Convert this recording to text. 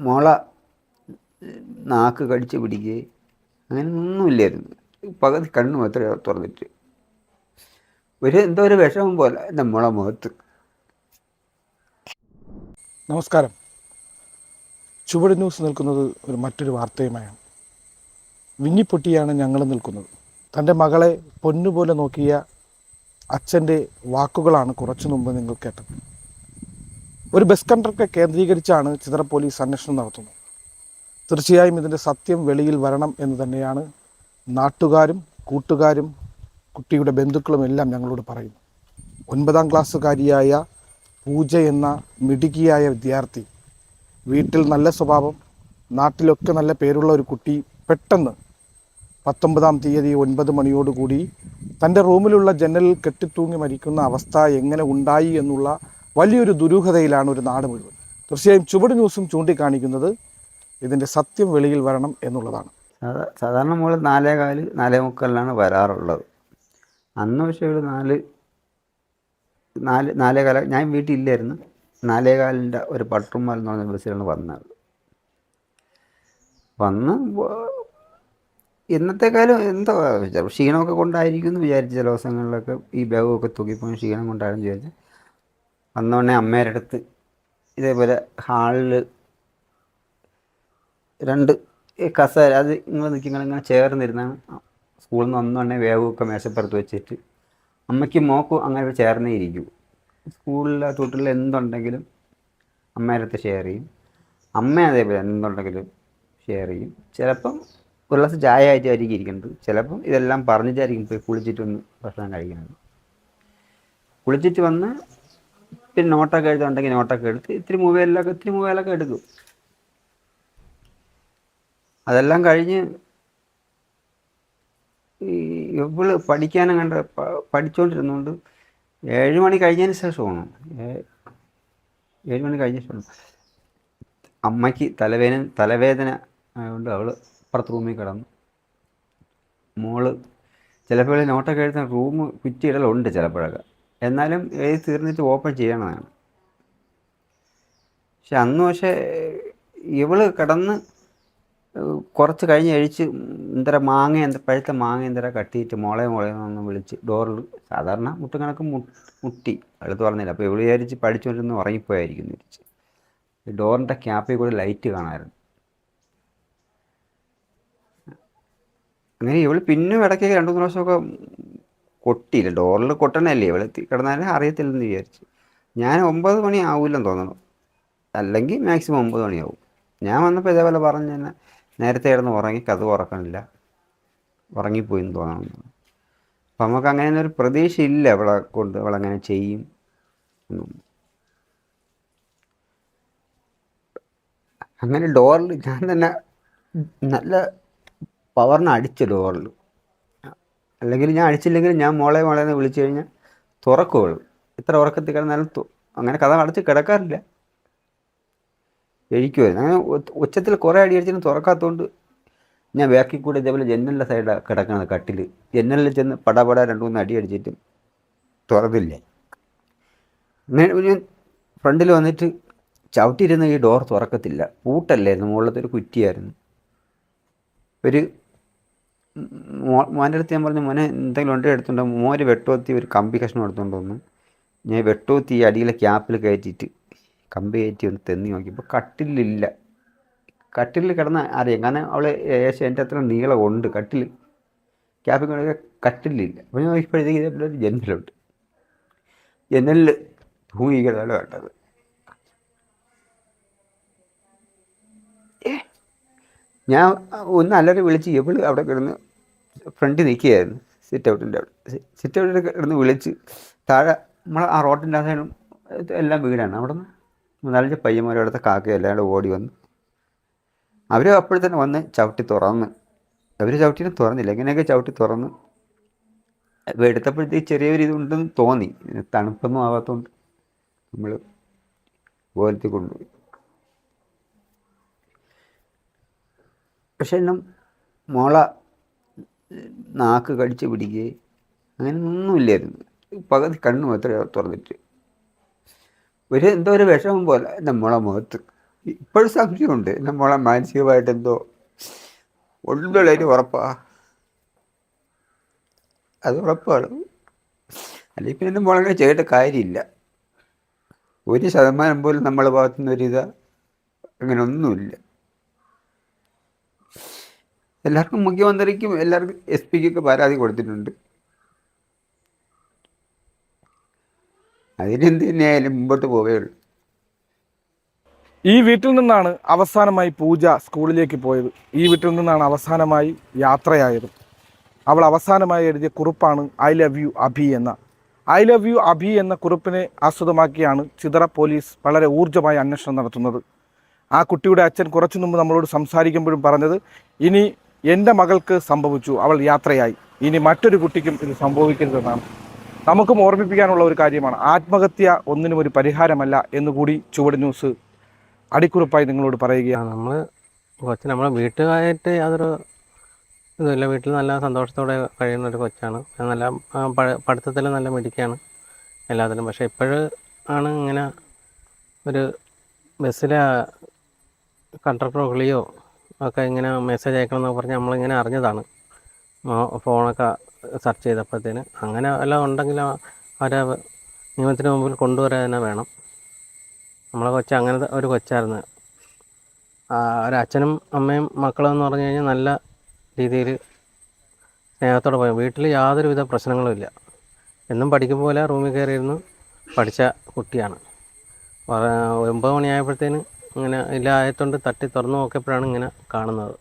മുള നാക്ക് കടിച്ച് പിടിക്കുകയും അങ്ങനെ ഒന്നുമില്ലായിരുന്നു പകുതി കണ്ണ് മാത്രമേ തുറന്നിട്ട്. ഒരു എന്തോ ഒരു വിഷമം പോലെ എന്റെ മുള മുഖത്ത്. നമസ്കാരം. ചുവട് ന്യൂസ് നിൽക്കുന്നത് ഒരു മറ്റൊരു വാർത്തയുമായാണ്. വിങ്ങിപ്പൊട്ടിയാണ് ഞങ്ങൾ നിൽക്കുന്നത്. തന്റെ മകളെ പൊന്നുപോലെ നോക്കിയ അച്ഛന്റെ വാക്കുകളാണ് കുറച്ചു മുമ്പ് നിങ്ങൾ കേട്ടത്. ഒരു ബസ് കണ്ടക്ടറെ കേന്ദ്രീകരിച്ചാണ് ചിത്ര പോലീസ് അന്വേഷണം നടത്തുന്നത്. തീർച്ചയായും ഇതിന്റെ സത്യം വെളിയിൽ വരണം എന്ന് തന്നെയാണ് നാട്ടുകാരും കൂട്ടുകാരും കുട്ടിയുടെ ബന്ധുക്കളും എല്ലാം ഞങ്ങളോട് പറയുന്നു ഒൻപതാം ക്ലാസ്സുകാരിയായ പൂജ എന്ന മിടുകിയായ വിദ്യാർത്ഥി വീട്ടിൽ നല്ല സ്വഭാവം നാട്ടിലൊക്കെ നല്ല പേരുള്ള ഒരു കുട്ടി പെട്ടെന്ന് പത്തൊമ്പതാം തീയതി ഒൻപത് മണിയോടുകൂടി തന്റെ റൂമിലുള്ള ജനലിൽ കെട്ടിത്തൂങ്ങി മരിക്കുന്ന അവസ്ഥ എങ്ങനെ ഉണ്ടായി എന്നുള്ള വലിയൊരു ദുരൂഹതയിലാണ് ഒരു നാട് മുഴുവൻ. തീർച്ചയായും ചുവട് ന്യൂസും ചൂണ്ടിക്കാണിക്കുന്നത് ഇതിന്റെ സത്യം വെളിയിൽ വരണം എന്നുള്ളതാണ്. സാധാ സാധാരണ നമ്മൾ നാലേ കാൽ നാലേ മുക്കാലിലാണ് വരാറുള്ളത്. അന്ന് പക്ഷേ ഒരു നാല് നാല് നാലേ കാല ഞാൻ വീട്ടിലില്ലായിരുന്നു. നാലേ കാലിന്റെ ഒരു പട്ടുമാൽ എന്ന് പറഞ്ഞ ബസ്സിലാണ് വന്നത്. വന്ന് ഇന്നത്തെക്കാലം ഇന്നത്തെ കാലം എന്തോ ക്ഷീണമൊക്കെ കൊണ്ടായിരിക്കും എന്ന് വിചാരിച്ചു ചില ദിവസങ്ങളിലൊക്കെ ഈ ബാഗൊക്കെ തൂക്കിപ്പോയി ക്ഷീണം കൊണ്ടായിരുന്നു വിചാരിച്ചു. വന്നോടനെ അമ്മേരുടെ അടുത്ത് ഇതേപോലെ ഹാളിൽ രണ്ട് കസ കസേര അത് നിങ്ങൾ നിൽക്കുന്ന ഇങ്ങനെ ചേർന്നിരുന്നാണ്. സ്കൂളിൽ നിന്ന് വന്നോടനെ വേഗമൊക്കെ മേശപ്പുറത്ത് വെച്ചിട്ട്. അമ്മയ്ക്ക് മോക്കും അങ്ങനെ ചേർന്നേ ഇരിക്കൂ. സ്കൂളിലെ തൊട്ടിൽ എന്തുണ്ടെങ്കിലും അമ്മയുടെ അടുത്ത് ഷെയർ ചെയ്യും. അമ്മ അതേപോലെ എന്തുണ്ടെങ്കിലും ഷെയർ ചെയ്യും. ചിലപ്പം ഒരു ഗ്ലാസ് ചായ ആയിട്ടായിരിക്കും ഇരിക്കുന്നത്. ചിലപ്പം ഇതെല്ലാം പറഞ്ഞിട്ടായിരിക്കും പോയി കുളിച്ചിട്ട് വന്ന് ഭക്ഷണം കഴിക്കുന്നത്. കുളിച്ചിട്ട് വന്ന് പിന്നെ നോട്ടൊക്കെ എഴുതുന്നുണ്ടെങ്കിൽ നോട്ടൊക്കെ എടുത്ത് ഇത്തിരി മൊബൈലിലൊക്കെ ഇത്തിരി മൊബൈലൊക്കെ എടുക്കും. അതെല്ലാം കഴിഞ്ഞ് ഈ ഇവൾ പഠിക്കാനും കണ്ട പഠിച്ചുകൊണ്ടിരുന്നുകൊണ്ട് ഏഴ് മണി കഴിഞ്ഞതിന് ശേഷം ആണോ. ഏഴ് മണി കഴിഞ്ഞ ശേഷം അമ്മയ്ക്ക് തലവേദന തലവേദന ആയതുകൊണ്ട് അവൾ അപ്പുറത്ത് റൂമിൽ കിടന്നു. മോൾ ചിലപ്പോൾ നോട്ടൊക്കെ എഴുതുന്ന റൂം കുറ്റിയിടലുണ്ട് ചിലപ്പോഴൊക്കെ. എന്നാലും എഴുതി തീർന്നിട്ട് ഓപ്പൺ ചെയ്യണതാണ്. പക്ഷെ അന്ന് പക്ഷേ ഇവൾ കിടന്ന് കുറച്ച് കഴിഞ്ഞ് കഴിച്ച് എന്തര മാങ്ങ എന്ത പഴുത്ത മാങ്ങ എന്തര കട്ടിയിട്ട് മോളെ മോളെ ഒന്ന് വിളിച്ച് ഡോറിൽ സാധാരണ മുട്ടുകണക്ക് മുട്ടി. അടുത്ത് പറഞ്ഞില്ല അപ്പോൾ ഇവൾ വിചാരിച്ച് പഠിച്ചുകൊണ്ടിരുന്ന് ഉറങ്ങിപ്പോയായിരിക്കും വിചാരിച്ച്. ഡോറിന്റെ ക്യാപ്പിൽ കൂടി ലൈറ്റ് കാണാമായിരുന്നു അങ്ങനെ ഇവൾ പിന്നും ഇടയ്ക്കൊക്കെ രണ്ടു മൂന്ന് പ്രാവശ്യമൊക്കെ കൊട്ടിയില്ല. ഡോറിൽ കൊട്ടണല്ലേ ഇവിടെ കിടന്നാലും അറിയത്തില്ലെന്ന് വിചാരിച്ചു. ഞാൻ ഒമ്പത് മണി ആവില്ലെന്ന് തോന്നണം. അല്ലെങ്കിൽ മാക്സിമം ഒമ്പത് മണിയാവും. ഞാൻ വന്നപ്പോൾ ഇതേപോലെ പറഞ്ഞ് തന്നെ നേരത്തെ കിടന്ന് ഉറങ്ങി കഥ ഉറക്കണില്ല. ഉറങ്ങിപ്പോയി എന്ന് തോന്നണം. അപ്പം നമുക്ക് അങ്ങനെ ഒരു പ്രതീക്ഷ ഇല്ല അവളെ കൊണ്ട് അവളങ്ങനെ ചെയ്യും അങ്ങനെ ഡോറിൽ ഞാൻ തന്നെ നല്ല പവറിന് അടിച്ചു ഡോറിൽ. അല്ലെങ്കിൽ ഞാൻ അഴിച്ചില്ലെങ്കിൽ ഞാൻ മോളെ മോളെ എന്ന് വിളിച്ചു കഴിഞ്ഞാൽ തുറക്കുകയുള്ളു ഇത്ര ഉറക്കത്തിൽ കിടന്നാലും അങ്ങനെ കഥ അടച്ച് കിടക്കാറില്ല. എഴിക്കുമായിരുന്നു അങ്ങനെ ഉച്ചത്തിൽ കുറേ അടി അടിച്ചിട്ടും തുറക്കാത്തതുകൊണ്ട് ഞാൻ ബാക്കിൽ കൂടെ ഇതേപോലെ ജനലിന്റെ സൈഡാണ് കിടക്കുന്നത് കട്ടിൽ ജനലിൽ ചെന്ന് പടപട രണ്ട് മൂന്ന് അടി അടിച്ചിട്ടും തുറന്നില്ല. ഞാൻ ഫ്രണ്ടിൽ വന്നിട്ട് ചവിട്ടിയിരുന്ന ഈ ഡോർ തുറക്കത്തില്ല. പൂട്ടല്ലായിരുന്നു. മുകളിലത്തെ ഒരു കുറ്റിയായിരുന്നു. ഒരു മോന്റെ അടുത്ത് ഞാൻ പറഞ്ഞു മോനെ എന്തെങ്കിലും ഉണ്ട് എടുത്തുണ്ടോ മോര് വെട്ടോത്തി ഒരു കമ്പി കഷ്ണം എടുത്തുകൊണ്ട് വന്നു. ഞാൻ വെട്ടോത്തി അടിയിലെ ക്യാപ്പിൽ കയറ്റിയിട്ട് കമ്പി കയറ്റി ഒന്ന് തെന്നി നോക്കിയപ്പോൾ കട്ടിലില്ല. കട്ടിലിൽ കിടന്ന അറിയാം. കാരണം അവൾ ഏകദേശം എന്റെ അത്ര നീളമുണ്ട് കട്ടിൽ. ക്യാപ്പിൽ കിടക്കുക കട്ടിലില്ല. അപ്പോൾ ഞാൻ നോക്കിയപ്പോഴത്തേക്ക് ഇതേപോലെ ഒരു ജനലുണ്ട്. ജനലിൽ തൂങ്ങി കിടന്നാലും വേണ്ടത് ഞാൻ ഒന്ന് അല്ലറി വിളിച്ച് ഇവൾ അവിടെ കിടന്ന് ഫ്രണ്ടിൽ നിൽക്കുകയായിരുന്നു. സിറ്റ് ഔട്ടിന്റെ അവിടെ. സിറ്റ് ഔട്ടിന്റെ കിടന്ന് വിളിച്ച് താഴെ നമ്മൾ ആ റോട്ടിന്റെ ആ എല്ലാം വീടാണ്. അവിടെ നിന്ന് മൂന്നാലഞ്ച് പയ്യന്മാരും അവിടുത്തെ കാക്കയും എല്ലാം കൂടെ ഓടി വന്നു അവർ അപ്പോഴും തന്നെ വന്ന് ചവിട്ടി തുറന്ന്. അവർ ചവിട്ടിനെ തുറന്നില്ല. എങ്ങനെയൊക്കെ ചവിട്ടി തുറന്ന് എടുത്തപ്പോഴത്തേക്ക് ചെറിയൊരു ഇതുണ്ടെന്ന് തോന്നി. തണുപ്പൊന്നും ആവാത്തതുകൊണ്ട് നമ്മൾ ബോലത്തിൽ കൊണ്ടുപോയി. പക്ഷെ എന്നും മുള നാക്ക് കടിച്ച് പിടിക്കുകയും അങ്ങനെ ഒന്നുമില്ലായിരുന്നു പകുതി കണ്ണ് മാത്രമേ തുറന്നിട്ട്. ഒരു എന്തോ ഒരു വിഷമം പോലെ എന്റെ മോളെ മുഖത്ത്. ഇപ്പോഴും സംശയമുണ്ട്. നമ്മളെ മാനസികമായിട്ട് എന്തോ ഉള്ളിലൊരു ഉറപ്പാ. അത് ഉറപ്പാണ്. അല്ലെങ്കിൽ പിന്നെ നമ്മളങ്ങനെ ചെയ്തിട്ട് കാര്യമില്ല. ഒരു ശതമാനം പോലും നമ്മളെ ഭാഗത്തുനിന്ന് ഒരു ഇത് അങ്ങനെ ഒന്നുമില്ല എല്ലാവർക്കും മുഖ്യമന്ത്രിക്കും എല്ലാവർക്കും എസ് പിക്കൊക്കെ പരാതി കൊടുത്തിട്ടുണ്ട്. അതിനെന്ത് തന്നെയായാലും മുമ്പോട്ട് പോവേയുള്ളൂ ഈ വീട്ടിൽ നിന്നാണ് അവസാനമായി പൂജ സ്കൂളിലേക്ക് പോയത്. ഈ വീട്ടിൽ നിന്നാണ് അവസാനമായി യാത്രയായത്. അവൾ അവസാനമായി എഴുതിയ കുറിപ്പാണ് ഐ ലവ് യു അഭി എന്ന. ഐ ലവ് യു അഭി എന്ന കുറിപ്പിനെ ആസ്പദമാക്കിയാണ് ചിതറ പോലീസ് വളരെ ഊർജമായി അന്വേഷണം നടത്തുന്നത്. ആ കുട്ടിയുടെ അച്ഛൻ കുറച്ചു മുമ്പ് നമ്മളോട് സംസാരിക്കുമ്പോഴും പറഞ്ഞത് ഇനി എന്റെ മകൾക്ക് സംഭവിച്ചു. അവൾ യാത്രയായി. ഇനി മറ്റൊരു കുട്ടിക്കും ഇത് സംഭവിക്കരുതെന്നാണ്. നമുക്കും ഓർമ്മിപ്പിക്കാനുള്ള ഒരു കാര്യമാണ്. ആത്മഹത്യ ഒന്നിനും ഒരു പരിഹാരമല്ല എന്നുകൂടി ചുവട് ന്യൂസ് അടിക്കുറിപ്പായി നിങ്ങളോട് പറയുകയാണ്. നമ്മൾ കൊച്ചു നമ്മളെ വീട്ടുകാരായിട്ട് യാതൊരു ഇതുമില്ല. വീട്ടിൽ നല്ല സന്തോഷത്തോടെ കഴിയുന്ന ഒരു കൊച്ചാണ്. നല്ല പഠിത്തത്തിൽ നല്ല മിടുക്കിയാണ് എല്ലാത്തിലും. പക്ഷേ ഇപ്പോഴ് ആണ് ഇങ്ങനെ ഒരു ബസ്സിലെ കണ്ടക്ടറോ കിളിയോ ഒക്കെ ഇങ്ങനെ മെസ്സേജ് അയക്കണമെന്നൊക്കെ പറഞ്ഞ് നമ്മളിങ്ങനെ അറിഞ്ഞതാണ്. ഫോണൊക്കെ സെർച്ച് ചെയ്തപ്പോഴത്തേന്. അങ്ങനെ എല്ലാം ഉണ്ടെങ്കിൽ അവരെ നിയമത്തിന് മുമ്പിൽ കൊണ്ടുവരാൻ തന്നെ വേണം. നമ്മളെ കൊച്ച അങ്ങനെ ഒരു കൊച്ചായിരുന്നു. ഒരച്ഛനും അമ്മയും മക്കളും എന്ന് പറഞ്ഞു കഴിഞ്ഞാൽ നല്ല രീതിയിൽ സ്നേഹത്തോടെ പോയി. വീട്ടിൽ യാതൊരുവിധ പ്രശ്നങ്ങളുമില്ല എന്നും പഠിക്കും പോലെ റൂമിൽ കയറിയിരുന്ന് പഠിച്ച കുട്ടിയാണ്. ഒമ്പത് മണിയായപ്പോഴത്തേന് ഇങ്ങനെ ഇല്ലായതുകൊണ്ട് തട്ടി തുറന്നു നോക്കിയപ്പോഴാണ് ഇങ്ങനെ കാണുന്നത്.